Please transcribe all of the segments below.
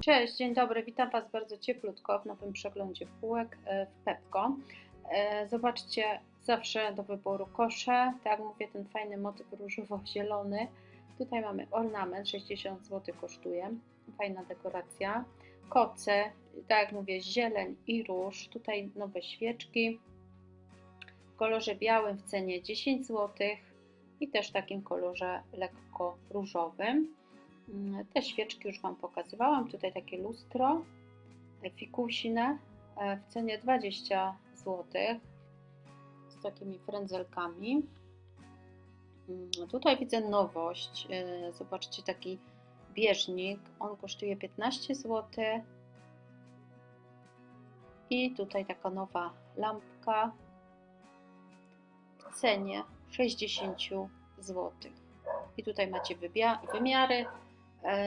Cześć, dzień dobry, witam Was bardzo cieplutko w nowym przeglądzie półek e, w Pepko. E, Zobaczcie, zawsze do wyboru kosze, tak jak mówię, ten fajny motyw różowo-zielony. Tutaj mamy ornament, 60 zł kosztuje, fajna dekoracja. Koce, tak jak mówię, zieleń i róż. Tutaj nowe świeczki w kolorze białym w cenie 10 zł i też w takim kolorze lekko różowym. Mm, Te świeczki już Wam pokazywałam. Tutaj takie lustro fikuśne e, w cenie 20 zł z takimi frędzelkami. Mm, Tutaj widzę nowość. e, Zobaczcie taki bieżnik. On kosztuje 15 zł. I tutaj taka nowa lampka w cenie 60 zł. I tutaj macie wymiary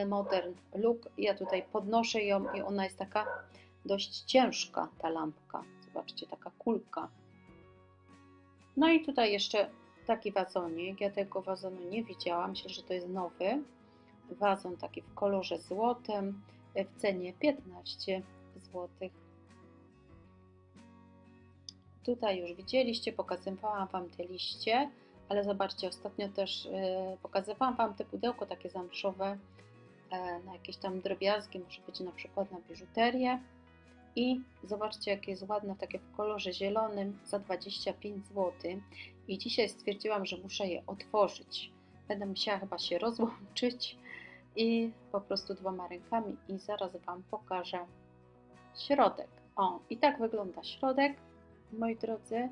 Modern Look. Ja tutaj podnoszę ją i ona jest taka dość ciężka, ta lampka. Zobaczcie, taka kulka. No i tutaj jeszcze taki wazonik. Ja tego wazonu nie widziałam. Myślę, że to jest nowy. Wazon taki w kolorze złotym e, w cenie 15 zł. Tutaj już widzieliście, pokazywałam Wam te liście, ale zobaczcie, ostatnio też e, pokazywałam Wam te pudełko takie zamszowe e, na jakieś tam drobiazgi, może być na przykład na biżuterię. I zobaczcie, jakie jest ładne, takie w kolorze zielonym za 25 zł. I dzisiaj stwierdziłam, że muszę je otworzyć. Będę musiała chyba się rozłączyć i po prostu dwoma rękami i zaraz Wam pokażę środek. O, i tak wygląda środek, moi drodzy.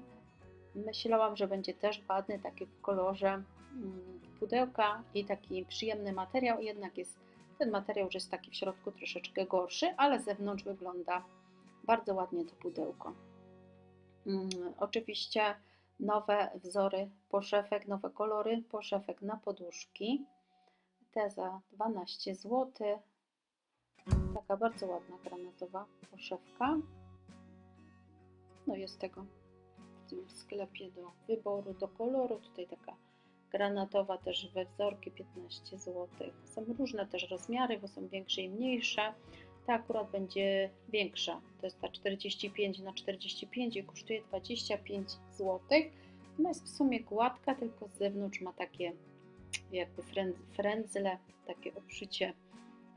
Myślałam, że będzie też ładny, taki w kolorze mm, pudełka i taki przyjemny materiał, jednak jest ten materiał już jest taki w środku troszeczkę gorszy, ale z zewnątrz wygląda bardzo ładnie to pudełko. Mm, Oczywiście nowe wzory poszewek, nowe kolory poszewek na poduszki. Te za 12 zł. Taka bardzo ładna granatowa poszewka. No jest tego w tym sklepie do wyboru, do koloru. Tutaj taka granatowa też we wzorki 15 zł. Są różne też rozmiary, bo są większe i mniejsze. Ta akurat będzie większa. To jest ta 45 na 45 i kosztuje 25 zł. Ona jest w sumie gładka, tylko z zewnątrz ma takie jakby frędz- frędzle, takie obszycie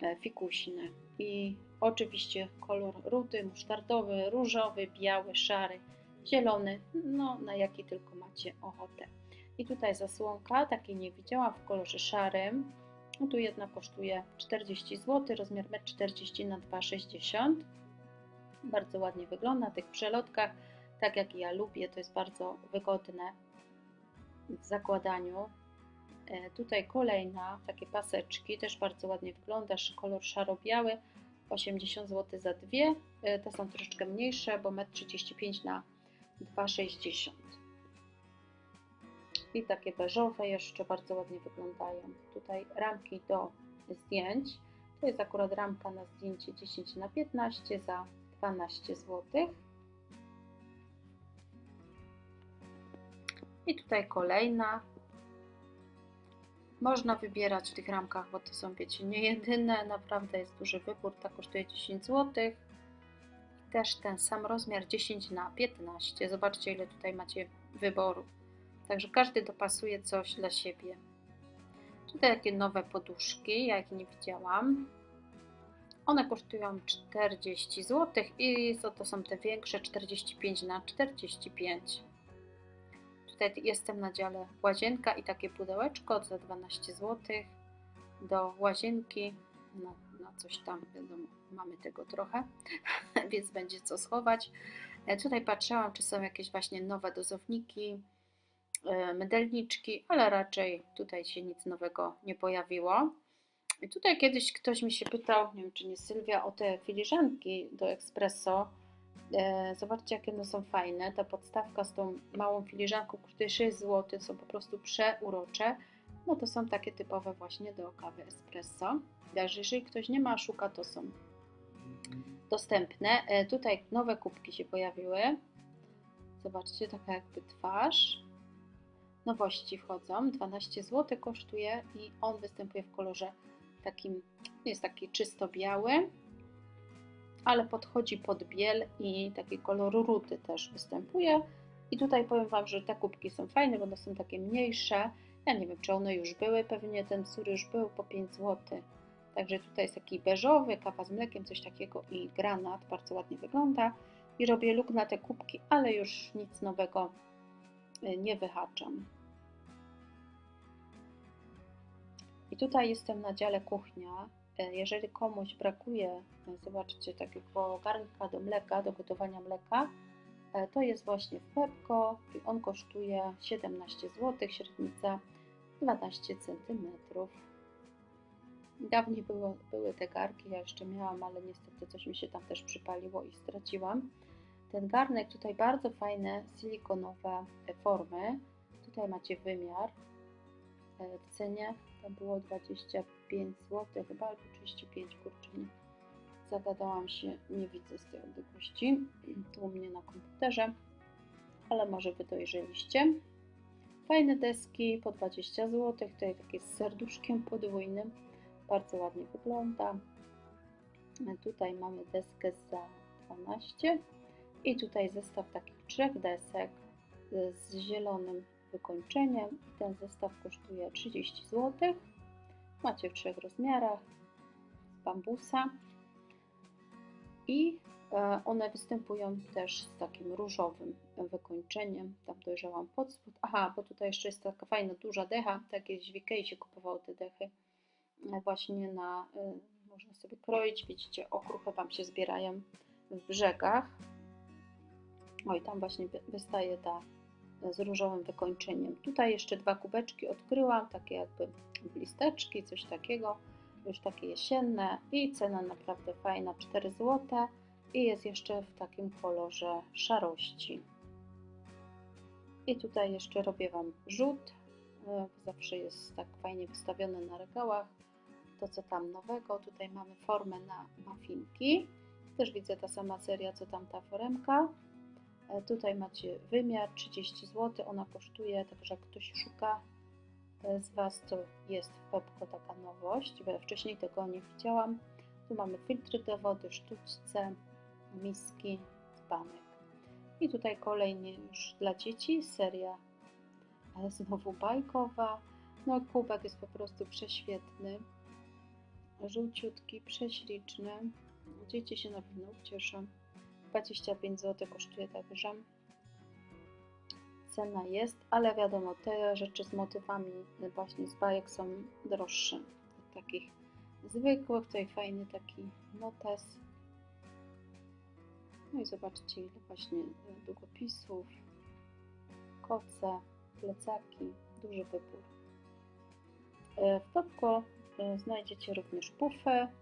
e, fikuśne. I oczywiście kolor rudy, musztardowy, różowy, biały, szary, zielony, no na jaki tylko macie ochotę. I tutaj zasłonka, takiej nie widziałam w kolorze szarym. No tu jedna kosztuje 40 zł, rozmiar 1,40 na 2,60 Bardzo ładnie wygląda na tych przelotkach, tak jak ja lubię, to jest bardzo wygodne w zakładaniu. E, tutaj kolejna, takie paseczki, też bardzo ładnie wygląda, kolor szaro-biały, 80 zł za dwie. E, Te są troszeczkę mniejsze, bo 1,35 m na 2,60 i takie beżowe jeszcze bardzo ładnie wyglądają. Tutaj ramki do zdjęć. To jest akurat ramka na zdjęcie 10 na 15 za 12 zł. I tutaj kolejna. Można wybierać w tych ramkach, bo to są, wiecie, nie jedyne. Naprawdę jest duży wybór. Ta kosztuje 10 zł. Też ten sam rozmiar 10 na 15. Zobaczcie, ile tutaj macie wyboru. Także każdy dopasuje coś dla siebie. Tutaj takie nowe poduszki, ja ich nie widziałam. One kosztują 40 zł i to, są te większe 45 na 45. Tutaj jestem na dziale łazienka i takie pudełeczko za 12 zł do łazienki. Na, na coś tam, wiadomo, mamy tego trochę, więc będzie co schować. E, Tutaj patrzyłam, czy są jakieś właśnie nowe dozowniki mydelniczki, ale raczej tutaj się nic nowego nie pojawiło. I tutaj kiedyś ktoś mi się pytał, nie wiem czy nie Sylwia, o te filiżanki do espresso. E, zobaczcie, jakie one są fajne. Ta podstawka z tą małą filiżanką kosztuje 6 zł, są po prostu przeurocze. No to są takie typowe właśnie do kawy espresso. Także jeżeli ktoś nie ma, szuka, to są dostępne. E, tutaj nowe kubki się pojawiły. Zobaczcie, taka jakby twarz. Nowości wchodzą. 12 zł kosztuje i on występuje w kolorze takim, jest taki czysto biały ale podchodzi pod biel i taki kolor ruty też występuje. I tutaj powiem Wam, że te kubki są fajne, bo one są takie mniejsze. Ja nie wiem, czy one już były, pewnie ten wzór już był po 5 zł. Także tutaj jest taki beżowy, kawa z mlekiem, coś takiego i granat, bardzo ładnie wygląda. I robię luk na te kubki, ale już nic nowego nie wyhaczam. I tutaj jestem na dziale kuchnia. E, jeżeli komuś brakuje, e, zobaczcie, takiego garnka do mleka, do gotowania mleka, e, to jest właśnie w Pepko i on kosztuje 17 zł, średnica 12 cm. Dawniej było, były te garki, ja jeszcze miałam, ale niestety coś mi się tam też przypaliło i straciłam. Ten garnek tutaj bardzo fajne silikonowe formy. Tutaj macie wymiar w cenie to było 25 zł, chyba albo 35, kurczę, nie. Zagadałam się, nie widzę z tej odległości, tu u mnie na komputerze, ale może Wy dojrzeliście. Fajne deski po 20 zł, tutaj takie z serduszkiem podwójnym, bardzo ładnie wygląda. Tutaj mamy deskę za 12 i tutaj zestaw takich trzech desek z zielonym wykończeniem. Ten zestaw kosztuje 30 zł. Macie w trzech rozmiarach z bambusa i e, one występują też z takim różowym wykończeniem. Tam dojrzałam pod spód. Aha, bo tutaj jeszcze jest taka fajna duża decha. Takie w Ikei się kupowało te dechy. Właśnie na, e, można sobie kroić. Widzicie, okruchy Wam się zbierają w brzegach. Oj, tam właśnie wystaje ta z różowym wykończeniem. Tutaj jeszcze dwa kubeczki odkryłam, takie jakby blisteczki, coś takiego, już takie jesienne. I cena naprawdę fajna, 4 zł i jest jeszcze w takim kolorze szarości. I tutaj jeszcze robię Wam rzut, e, zawsze jest tak fajnie wystawione na regałach, to co tam nowego, tutaj mamy formę na mafinki, też widzę ta sama seria co tam ta foremka, E, tutaj macie wymiar 30 zł, ona kosztuje, także jak ktoś szuka e, z Was, to jest w Pepko taka nowość, bo ja wcześniej tego nie widziałam. Tu mamy filtry do wody, sztućce, miski, dzbanek. I tutaj kolejny już dla dzieci, seria e, znowu bajkowa. No kubek jest po prostu prześwietny, żółciutki, prześliczny. Dzieci się na pewno ucieszą. 25 zł kosztuje także. Cena jest, ale wiadomo, te rzeczy z motywami właśnie z bajek są droższe od takich zwykłych. Tutaj fajny taki notes. No i zobaczcie ile właśnie długopisów, koce, plecaki, duży wybór. E, w Topko e, znajdziecie również pufy, E,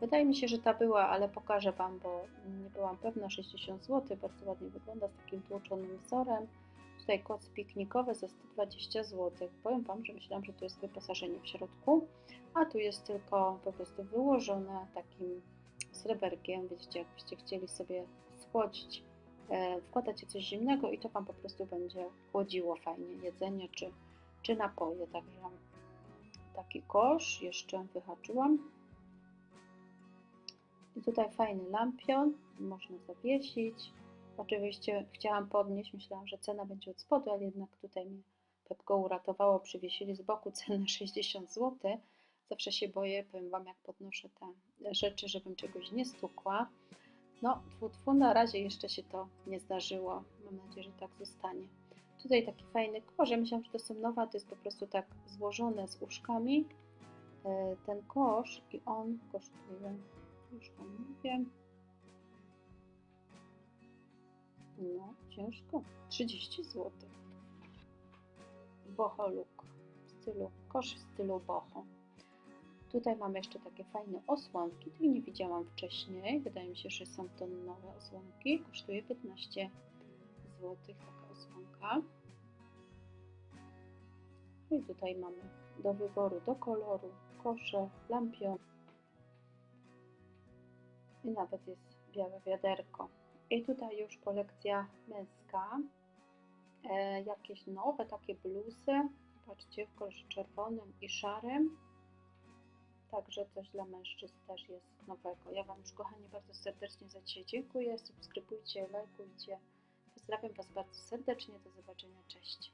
wydaje mi się, że ta była, ale pokażę Wam, bo nie byłam pewna. 60 zł, bardzo ładnie wygląda z takim tłoczonym wzorem. Tutaj koc piknikowy za 120 zł. Powiem Wam, że myślałam, że to jest wyposażenie w środku, a tu jest tylko po prostu wyłożone takim sreberkiem. Widzicie, jakbyście chcieli sobie schłodzić, e, wkładacie coś zimnego i to Wam po prostu będzie chłodziło fajnie jedzenie czy, czy napoje. Także taki kosz jeszcze wyhaczyłam. I tutaj fajny lampion, można zawiesić. Oczywiście chciałam podnieść, myślałam, że cena będzie od spodu, ale jednak tutaj mnie Pepko uratowało, przywiesili z boku cenę 60 zł. Zawsze się boję, powiem Wam, jak podnoszę te rzeczy, żebym czegoś nie stukła. No, tfu, tfu, na razie jeszcze się to nie zdarzyło. Mam nadzieję, że tak zostanie. Tutaj taki fajny kosz, ja myślałam, że to są nowe, to jest po prostu tak złożone z uszkami. E, ten kosz i on kosztuje już Wam mówię. No, ciężko. 30 zł. Boho look w stylu, kosz w stylu boho. Tutaj mamy jeszcze takie fajne osłonki. Tych nie widziałam wcześniej. Wydaje mi się, że są to nowe osłonki. Kosztuje 15 zł taka osłonka. No I tutaj mamy do wyboru, do koloru, kosze, lampion i nawet jest białe wiaderko. I tutaj już kolekcja męska. E, jakieś nowe takie bluzy. Patrzcie w kolorze czerwonym i szarym. także coś dla mężczyzn też jest nowego. Ja Wam już kochani bardzo serdecznie za dzisiaj dziękuję. Subskrybujcie, lajkujcie. Pozdrawiam Was bardzo serdecznie. Do zobaczenia. Cześć.